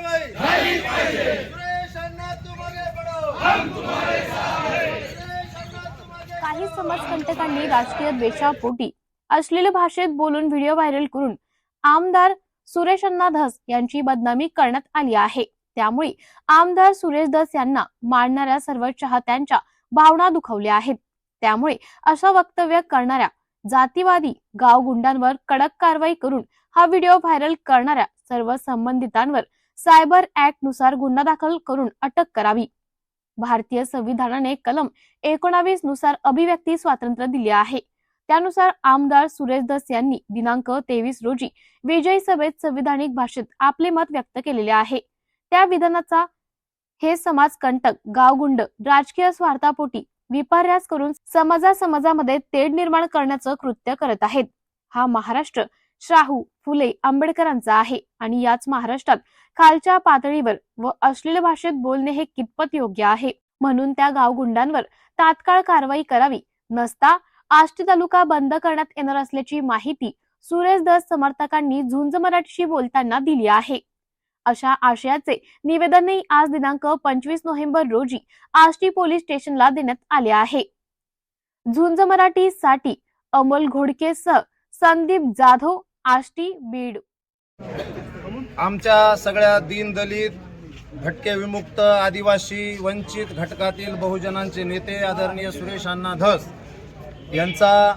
कारवाई झाली पाहिजे. सुरेश अण्णा तुम्हाला पडो. काही समाजकंटकांनी राजकीय द्वेषापोटी अश्लील भाषेत बोलून व्हिडिओ व्हायरल करून आमदार सुरेश अण्णा धस यांची बदनामी करण्यात आली आहे. त्यामुळे आमदार सुरेश धस यांना मारणाऱ्या सर्व चाहत्यांच्या भावना दुखवल्या आहेत. त्यामुळे अशा वक्तव्य करणाऱ्या जातीवादी गावगुंडांवर कडक कारवाई करून हा व्हिडिओ व्हायरल करणाऱ्या सर्व संबंधितांवर सायबर ऍक्टनुसार गुन्हा दाखल करून अटक करावी. भारतीय संविधानाने कलम एकोणावीसनुसार अभिव्यक्ती स्वातंत्र्य दिले आहे. त्यानुसार आमदार सुरेश दस यांनी दिनांक तेवीस रोजी विजयी सभेत संविधानिक भाषेत आपले मत व्यक्त केलेले आहे. त्या विधानाचा हे समाजकंटक गावगुंड राजकीय स्वार्थापोटी विपर्यास करून समाजा समाजामध्ये तेढ निर्माण करण्याचं कृत्य करत आहेत. हा महाराष्ट्र शाहू फुले आंबेडकरांचा आहे आणि याच महाराष्ट्रात खालच्या पातळीवर व अश्लील भाषेत बोलणे हे कितपत योग्य आहे? म्हणून त्या गावगुंडांवर तात्काळ कारवाई करावी. नसता आष्टी तालुका बंद करण्यात येणार असल्याची माहिती सुरेश दस समर्थकांनी झुंज मराठीशी बोलताना दिली आहे. अशा आशयाचे निवेदनही आज दिनांक पंचवीस नोव्हेंबर रोजी आष्टी पोलीस स्टेशनला देण्यात आले आहे. झुंज मराठी साठी अमोल घोडकेसह संदीप जाधव आष्टी बीड. आमच्या सगळ्या दीनदलित भटके विमुक्त आदिवासी वंचित घटकातील बहुजनांचे नेते आदरणीय सुरेश अण्णा धस यांचा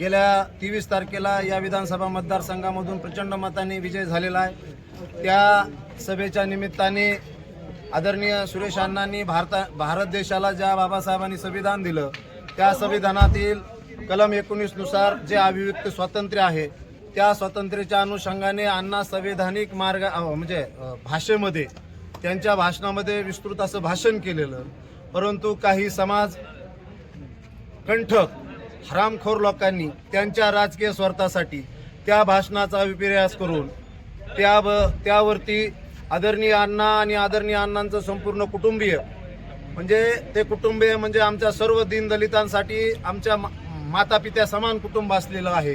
गेल्या तेवीस तारखेला या विधानसभा मतदारसंघामधून प्रचंड मताने विजय झालेला आहे. त्या सभेच्या निमित्ताने आदरणीय सुरेश अण्णांनी भारता भारत देशाला ज्या बाबासाहेबांनी संविधान दिलं त्या संविधानातील कलम एकोणीसनुसार जे अभिव्यक्त स्वातंत्र्य आहे त्या स्वातंत्र्याच्या अनुषंगाने अण्णा संवैधानिक मार्ग म्हणजे भाषेमध्ये त्यांच्या भाषणामध्ये विस्तृत असं भाषण केलेलं. परंतु काही समाज कंठक हरामखोर लोकांनी त्यांच्या राजकीय स्वार्थासाठी त्या भाषणाचा विपर्यास करून त्या त्यावरती आदरणीय अण्णा आणि आदरणीय अण्णांचं संपूर्ण कुटुंबीय म्हणजे ते कुटुंबीय म्हणजे आमच्या सर्व दीनदलितांसाठी आमच्या मा- मातापित्या समान कुटुंब असलेलं आहे.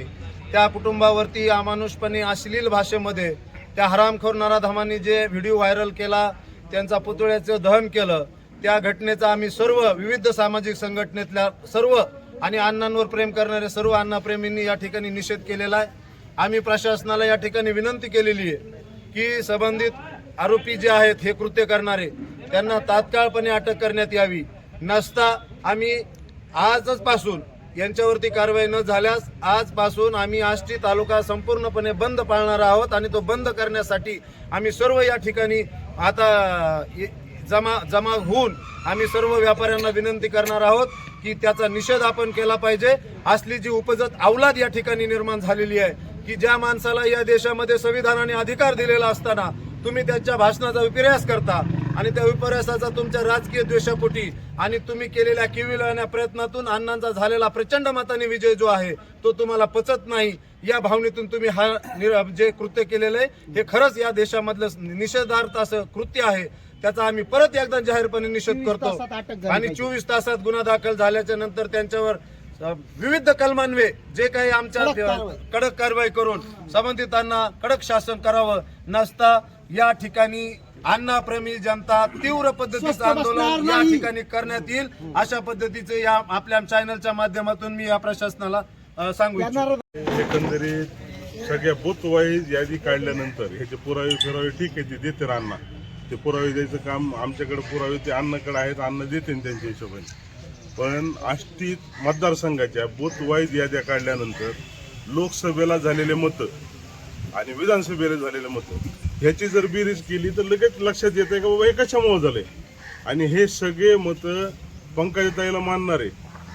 त्या कुटुंबावरती अमानुषपणे अश्लील भाषेमध्ये त्या हरामखोर नराधमांनी जे व्हिडिओ व्हायरल केला त्यांचा पुतळ्याचं दहन केलं त्या घटनेचा आम्ही सर्व विविध सामाजिक संघटनेतल्या सर्व आणि अण्णांवर प्रेम करणाऱ्या सर्व अण्णाप्रेमींनी या ठिकाणी निषेध केलेला आहे. आम्ही प्रशासनाला या ठिकाणी विनंती केलेली आहे की संबंधित आरोपी जे आहेत हे कृत्य करणारे त्यांना तात्काळपणे अटक करण्यात यावी. नसता आम्ही आजच पासून यांच्यावरती कारवाई न झाल्यास आजपासून आम्ही आष्टी तालुका संपूर्णपणे बंद पाळणार आहोत आणि तो बंद करण्यासाठी आम्ही सर्व या ठिकाणी आता जमा जमा होऊन आम्ही सर्व व्यापाऱ्यांना विनंती करणार आहोत की त्याचा निषेध आपण केला पाहिजे. असली जी उपजत अवलाद या ठिकाणी निर्माण झालेली आहे की ज्या माणसाला या देशामध्ये संविधानाने अधिकार दिलेला असताना तुम्ही त्यांच्या भाषणाचा विपर्यास करता आणि त्या विपर्यासाचा तुमच्या राजकीय द्वेषापोटी आणि तुम्ही केलेल्या किविलवण्या प्रयत्नातून अण्णांचा झालेला प्रचंड मताने विजय जो आहे तो तुम्हाला पचत नाही. या भावनेतून तुम्ही हा निर- जे कृत्य केलेलं आहे हे खरंच या देशामधलं निषेधार्थ असं कृत्य आहे. त्याचा आम्ही परत एकदा जाहीरपणे निषेध करतो. आणि चोवीस तासात गुन्हा दाखल झाल्याच्यानंतर त्यांच्यावर विविध कलमान्वे जे काही आमच्या कडक कारवाई करून संबंधितांना कडक शासन करावं. नसता या ठिकाणी अण्णाप्रेमी जनता तीव्र पद्धतीचं आंदोलन या ठिकाणी करण्यात येईल. अशा पद्धतीचे या आपल्या चॅनलच्या माध्यमातून मी या प्रशासनाला सांगू इच्छितो. एकंदरीत सगळ्या बुथ वाईज यादी काढल्यानंतर ह्याचे पुरावे फिरावे ठीक आहे ते देते अण्णा. ते पुरावे द्यायचं काम आमच्याकडे पुरावे ते अण्णाकडे आहेत अन्न देते त्यांच्या हिशोबाने. पण आष्टी मतदारसंघाच्या बुथ वाईज याद्या काढल्यानंतर लोकसभेला झालेले मतं आणि विधानसभेला झालेले मतं ह्याची जर बेरीज केली तर लगेच लक्षात येते का बाबा हे कशामुळे झाले आणि हे सगळे मतं पंकजताईला मानणारे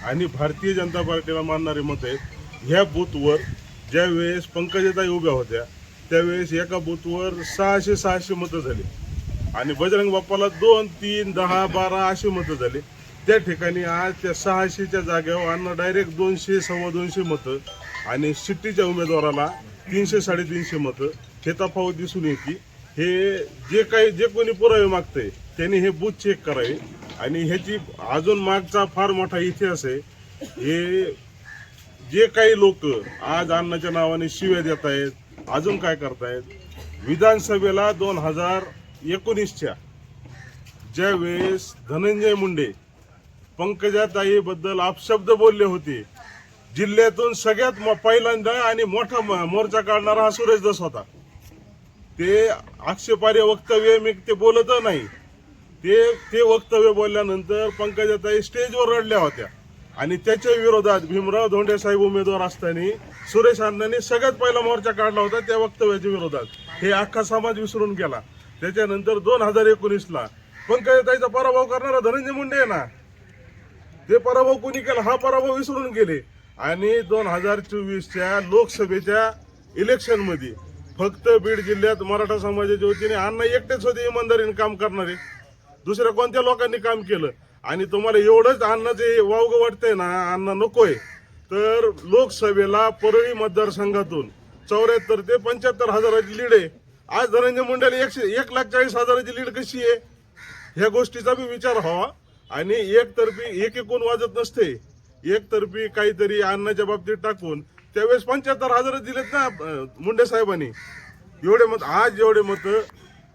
आणि भारतीय जनता पार्टीला मानणारे मत आहेत. ह्या बूथवर ज्या वेळेस पंकजताई उभ्या होत्या त्यावेळेस एका बूथवर सहाशे सहाशे मतं झाली. आणि बजरंग बाप्पाला दोन तीन दहा बारा अशी मतं झाली. त्या ठिकाणी आज त्या सहाशेच्या जागेवर अण्णा डायरेक्ट दोनशे सव्वा दोनशे मतं आणि शिट्टीच्या उमेदवाराला तीनशे साडेतीनशे मतं. हे तफावत दिसून येते हे जे काही जे कोणी पुरावे मागते त्यांनी हे बूथ चेक करावे. आणि ह्याची अजून मागचा फार मोठा इतिहास आहे. हे जे काही लोक आज अण्णाच्या नावाने शिव्या देत आहेत अजून काय करतायत? विधानसभेला दोन हजार एकोणीसच्या ज्या वेळेस धनंजय मुंडे पंकजाताईबद्दल अपशब्द बोलले होते जिल्ह्यातून सगळ्यात म- पहिल्यांदा आणि मोठा म- मोर्चा काढणारा हा सुरेश दस होता. ते आक्षेपार्ह वक्तव्य मी ते बोलत नाही. ते ते वक्तव्य बोलल्यानंतर पंकजाताई स्टेजवर रडल्या होत्या. आणि त्याच्या विरोधात भीमराव धोंडे साहेब उमेदवार असताना सुरेश अण्णांनी सगळ्यात पहिला मोर्चा काढला होता त्या वक्तव्याच्या विरोधात. हे अख्खा समाज विसरून गेला. त्याच्यानंतर दोन हजार एकोणीसला पंकजाताईचा पराभव करणारा धनंजय मुंडे आहे ना? ते पराभव कोणी केला? हा पराभव विसरून गेले. आणि दोन हजार चोवीसच्या लोकसभेच्या इलेक्शनमध्ये फक्त बीड जिल्ह्यात मराठा समाजाच्या वतीने अण्णा एकटेच होते इमानदारीने काम करणारे. दुसऱ्या कोणत्या लोकांनी काम केलं? आणि तुम्हाला एवढंच अण्णाचे वावग वाटतंय ना अण्णा नकोय. तर लोकसभेला परळी मतदारसंघातून चौऱ्याहत्तर ते पंच्याहत्तर हजाराची लीड आहे. आज धनंजय मुंडेला एकशे एक लाख चाळीस हजाराची लीड कशी आहे? ह्या गोष्टीचा बी विचार व्हावा. आणि एकतर्फी एक एकूण वाजत नसते. एकतर्फी काहीतरी अन्नाच्या बाबतीत टाकून त्यावेळेस पंच्याहत्तर हजार दिलेत ना मुंडे साहेबांनी. एवढे मत आज जेवढे मत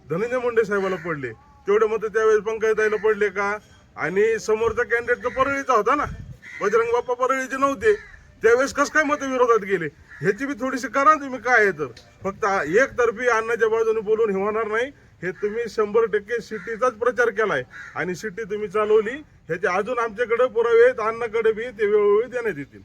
धनंजय मुंडे साहेबाला पडले. तेवढे मत त्यावेळेस पंकजताईला पडले का? आणि समोरचा कॅन्डिडेट तर परळीचा होता ना. बजरंग बाप्पा परळीचे नव्हते. त्यावेळेस कस काय मत विरोधात गेले? ह्याची बी थोडीशी करा तुम्ही काय आहे तर. फक्त एकतर्फी अन्नाच्या बाजूने बोलून हे होणार नाही. हे तुम्ही शंभर टक्के सिटीचाच प्रचार केलाय. आणि सिटी तुम्ही चालवली ह्याचे अजून आमच्याकडे पुरावे आहेत. अन्नाकडे बी ते वेळोवेळी देण्यात येतील.